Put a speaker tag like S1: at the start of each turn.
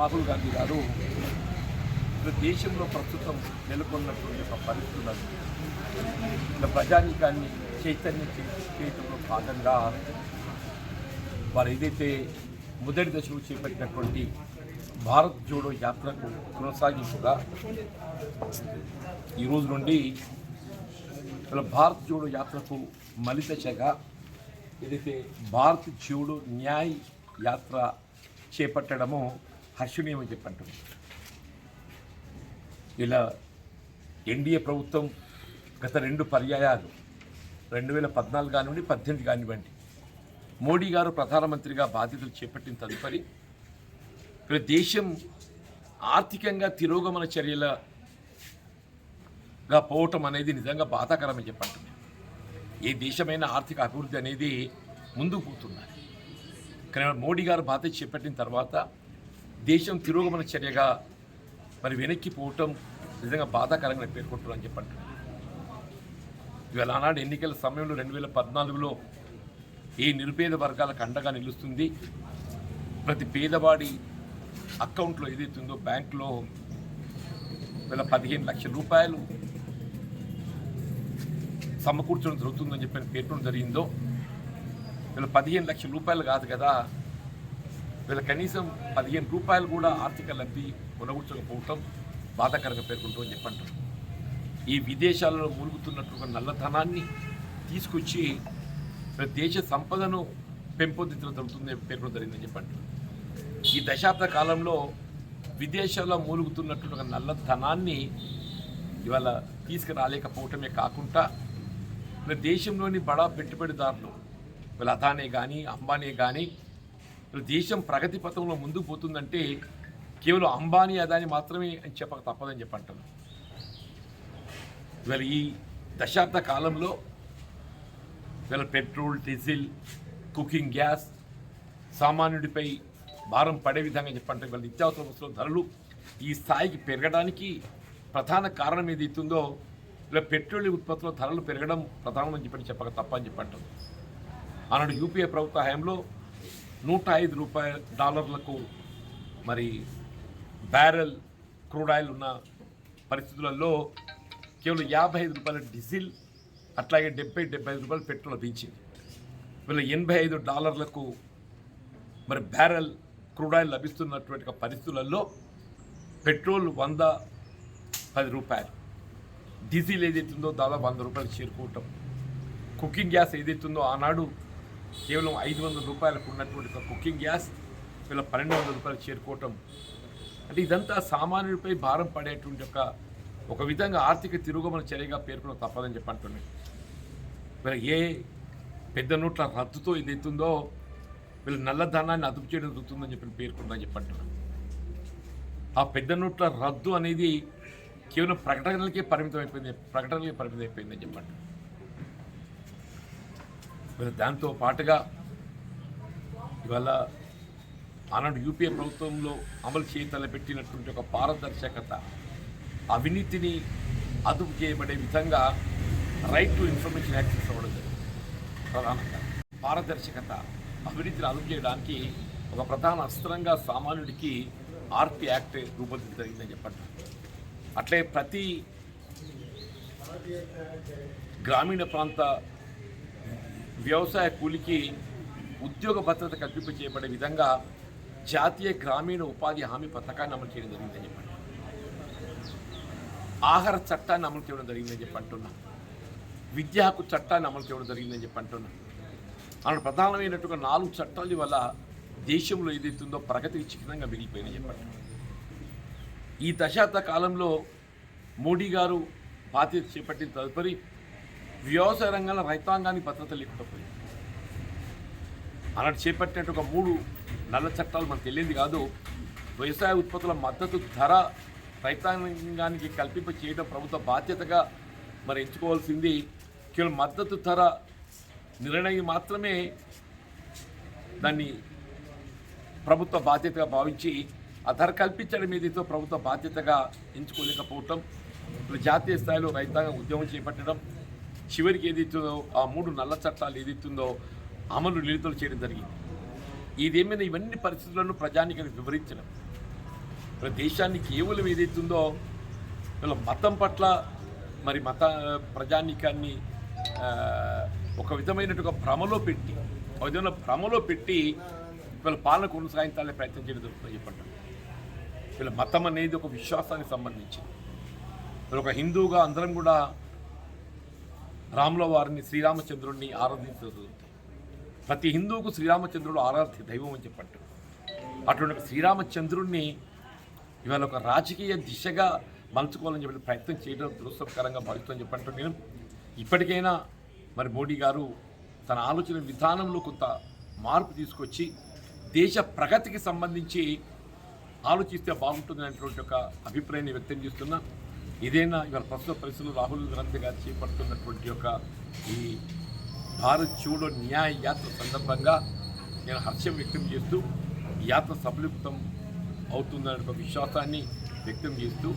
S1: రాహుల్ గాంధీ గారు దేశంలో ప్రస్తుతం నెలకొన్నటువంటి ఒక పరిస్థితులను ఇలా ప్రజానీకాన్ని చైతన్యం చేయటంలో భాగంగా వారు ఏదైతే మొదటి దశలో చేపట్టినటువంటి భారత్ జోడో యాత్రకు కొనసాగింపుగా ఈ రోజు నుండి ఇలా భారత్ జోడో యాత్రకు మలి దశగా ఏదైతే భారత్ జోడో న్యాయ్ యాత్ర చేపట్టడము హర్షణీయమని చెప్పంటుంది ఇలా ఎన్డీఏ ప్రభుత్వం గత రెండు పర్యాయాలు రెండు వేల పద్నాలుగు కానివ్వండి పద్దెనిమిది కానివ్వండి మోడీ గారు ప్రధానమంత్రిగా బాధ్యతలు చేపట్టిన తదుపరి ఇక్కడ దేశం ఆర్థికంగా తిరోగమన చర్యలగా పోవటం అనేది నిజంగా బాధాకరమని చెప్పంటుంది ఏ దేశమైన ఆర్థిక అభివృద్ధి అనేది ముందుకు పోతున్నారు కానీ మోడీ గారు బాధ్యత చేపట్టిన తర్వాత దేశం తిరోగమన చర్యగా మరి వెనక్కి పోవటం నిజంగా బాధాకరంగా పేర్కొంటున్నారని చెప్పండి. ఇవాళ ఆనాడు ఎన్నికల సమయంలో రెండు వేల పద్నాలుగులో ఏ నిరుపేద వర్గాలకు అండగా నిలుస్తుంది? ప్రతి పేదవాడి అకౌంట్లో ఏదైతుందో బ్యాంకులో వేల పదిహేను లక్షల రూపాయలు సమకూర్చడం జరుగుతుందని చెప్పి పేర్కొనడం జరిగిందో? వీళ్ళ పదిహేను లక్షల రూపాయలు కాదు కదా వీళ్ళ కనీసం పదిహేను రూపాయలు కూడా ఆర్థిక లబ్ధి కొనగూర్చకపోవటం బాధాకరంగా పేర్కొంటూ అని చెప్పంటారు. ఈ విదేశాలలో మూలుగుతున్నటువంటి నల్లధనాన్ని తీసుకొచ్చి దేశ సంపదను పెంపొందించడం జరుగుతుంది పేర్కొనడం జరిగిందని చెప్పంటారు. ఈ దశాబ్ద కాలంలో విదేశాల్లో మూలుగుతున్నట్లుగా నల్ల ధనాన్ని ఇవాళ తీసుకురాలేకపోవటమే కాకుండా దేశంలోని బడా పెట్టుబడిదారులు వీళ్ళ అదానే కానీ అంబానీ కానీ దేశం ప్రగతి పథంలో ముందుకు పోతుందంటే కేవలం అంబానీ అదాని మాత్రమే అని చెప్పక తప్పదని చెప్పి ఇవాళ ఈ దశాబ్ద కాలంలో ఇవాళ పెట్రోల్ డీజిల్ కుకింగ్ గ్యాస్ సామాన్యుడిపై భారం పడే విధంగా చెప్పంటే ఇవాళ నిత్యావసర వస్తువుల ధరలు ఈ స్థాయికి పెరగడానికి ప్రధాన కారణం ఏది ఇస్తుందో ఇలా పెట్రోల్ ఉత్పత్తుల ధరలు పెరగడం ప్రధానమని చెప్పని చెప్పక తప్పని అని చెప్పంటాం ఆనాడు యూపీఏ ప్రభుత్వ హయాంలో నూట ఐదు రూపాయల డాలర్లకు మరి బ్యారెల్ క్రూడ్ ఆయిల్ ఉన్న పరిస్థితులలో కేవలం యాభై ఐదు రూపాయల డీజిల్ అట్లాగే డెబ్బై డెబ్బై ఐదు రూపాయలు పెట్రోల్ లభించింది. వీళ్ళ ఎనభై ఐదు డాలర్లకు మరి బ్యారెల్ క్రూడ్ ఆయిల్ లభిస్తున్నటువంటి పరిస్థితులలో పెట్రోల్ వంద పది రూపాయలు. డీజిల్ ఏదైతుందో దాదాపు వంద రూపాయలు చేరుకోవటం. కుకింగ్ గ్యాస్ ఏదైతుందో ఆనాడు కేవలం ఐదు వందల రూపాయలకు ఉన్నటువంటి ఒక కుకింగ్ గ్యాస్ వీళ్ళ పన్నెండు వందల రూపాయలు చేరుకోవటం. అంటే ఇదంతా సామాన్యుడిపై భారం పడేటువంటి ఒక ఒక విధంగా ఆర్థిక తిరుగుమల చర్యగా పేర్కొన తప్పదని చెప్పి మరి ఏ పెద్ద నోట్ల రద్దుతో ఇది ఇదైతుందో వీళ్ళు నల్లధనాన్ని అదుపు చేయడం జరుగుతుందని చెప్పి పేర్కొందని చెప్పంటున్నాను ఆ పెద్ద నోట్ల రద్దు అనేది కేవలం ప్రకటనలకే పరిమితం అయిపోయింది ప్రకటనలకే పరిమితం అయిపోయిందని చెప్పండి మరి దాంతో పాటుగా ఇవాళ ఆనాడు యూపీఏ ప్రభుత్వంలో అమలు చేయ పెట్టినటువంటి ఒక పారదర్శకత అవినీతిని అదుపు చేయబడే విధంగా రైట్ టు ఇన్ఫర్మేషన్ యాక్సెస్ అవ్వడం జరిగింది. ప్రధానంగా పారదర్శకత అవినీతిని అదుపు చేయడానికి ఒక ప్రధాన అస్త్రంగా సామాన్యుడికి ఆర్పి యాక్ట్ రూపొందించడం జరిగిందని చెప్పండి. అట్లే ప్రతి గ్రామీణ ప్రాంత వ్యవసాయ కూలికి ఉద్యోగ భద్రత కల్పింప చేయబడే విధంగా జాతీయ గ్రామీణ ఉపాధి హామీ పథకాన్ని అమలు చేయడం జరిగిందని చెప్పండి. ఆహార చట్టాన్ని అమలు చేయడం జరిగిందని చెప్పి అంటున్నా. విద్యా హక్కు చట్టాన్ని అమలు చేయడం జరిగిందని చెప్పి అంటున్నా. అలా ప్రధానమైనట్టుగా నాలుగు చట్టాల వల్ల దేశంలో ఏదైతుందో ప్రగతికి చిహ్నంగా మిగిలిపోయిందని చెప్పండి ఈ దశాబ్ద కాలంలో మోడీ గారు బాధ్యత చేపట్టిన తదుపరి వ్యవసాయ రంగంలో రైతాంగానికి భద్రత లేకుండా పోయింది. అలాంటి చేపట్టినట్టు ఒక మూడు నల్ల చట్టాలు మనకు తెలియదు కాదు. వ్యవసాయ ఉత్పత్తుల మద్దతు ధర రైతాంగానికి కల్పింప చేయడం ప్రభుత్వ బాధ్యతగా మరి ఎంచుకోవాల్సింది. కేవలం మద్దతు ధర నిర్ణయం మాత్రమే దాన్ని ప్రభుత్వ బాధ్యతగా భావించి ఆ ధర కల్పించడం ఏదైతే ప్రభుత్వ బాధ్యతగా ఎంచుకోలేకపోవటం ఇప్పుడు జాతీయ స్థాయిలో రైతాంగం ఉద్యమం చేపట్టడం చివరికి ఏదైతుందో ఆ మూడు నల్ల చట్టాలు ఏదైతుందో అమలు నిలుతలు చేయడం జరిగింది. ఇదేమైనా ఇవన్నీ పరిస్థితులను ప్రజానికి వివరించడం. మరి దేశాన్ని కేవలం ఏదైతుందో వీళ్ళ మతం పట్ల మరి మత ప్రజానీకాన్ని ఒక విధమైనట్టుగా భ్రమలో పెట్టి ఒక విధమైన భ్రమలో పెట్టి వీళ్ళ పాలన కొనసాగించాలనే ప్రయత్నం చేయడం జరుగుతుంది చెప్పండి వీళ్ళ మతం అనేది ఒక విశ్వాసానికి సంబంధించింది. ఒక హిందువుగా అందరం కూడా రాముల వారిని శ్రీరామచంద్రుడిని ఆరాధించదు. ప్రతి హిందువుకు శ్రీరామచంద్రుడు ఆరాధ్య దైవం అని చెప్పంటారు అటువంటి శ్రీరామచంద్రుడిని ఇవాళ ఒక రాజకీయ దిశగా మలుచుకోవాలని చెప్పి ప్రయత్నం చేయడం దురదృష్టకరంగా భావిస్తామని చెప్పంటారు నేను ఇప్పటికైనా మరి మోడీ గారు తన ఆలోచన విధానంలో కొంత మార్పు తీసుకొచ్చి దేశ ప్రగతికి సంబంధించి ఆలోచిస్తే బాగుంటుంది అనేటువంటి ఒక అభిప్రాయాన్ని వ్యక్తం చేస్తున్నా. ఇదైనా ఇవాళ ప్రస్తుత పరిస్థితులు రాహుల్ గాంధీ గారు చేపడుతున్నటువంటి యొక్క ఈ భారత్ చూడో న్యాయ యాత్ర సందర్భంగా నేను హర్షం వ్యక్తం చేస్తూ యాత్ర సఫలీకృతం అవుతుందనే ఒక విశ్వాసాన్ని వ్యక్తం చేస్తూ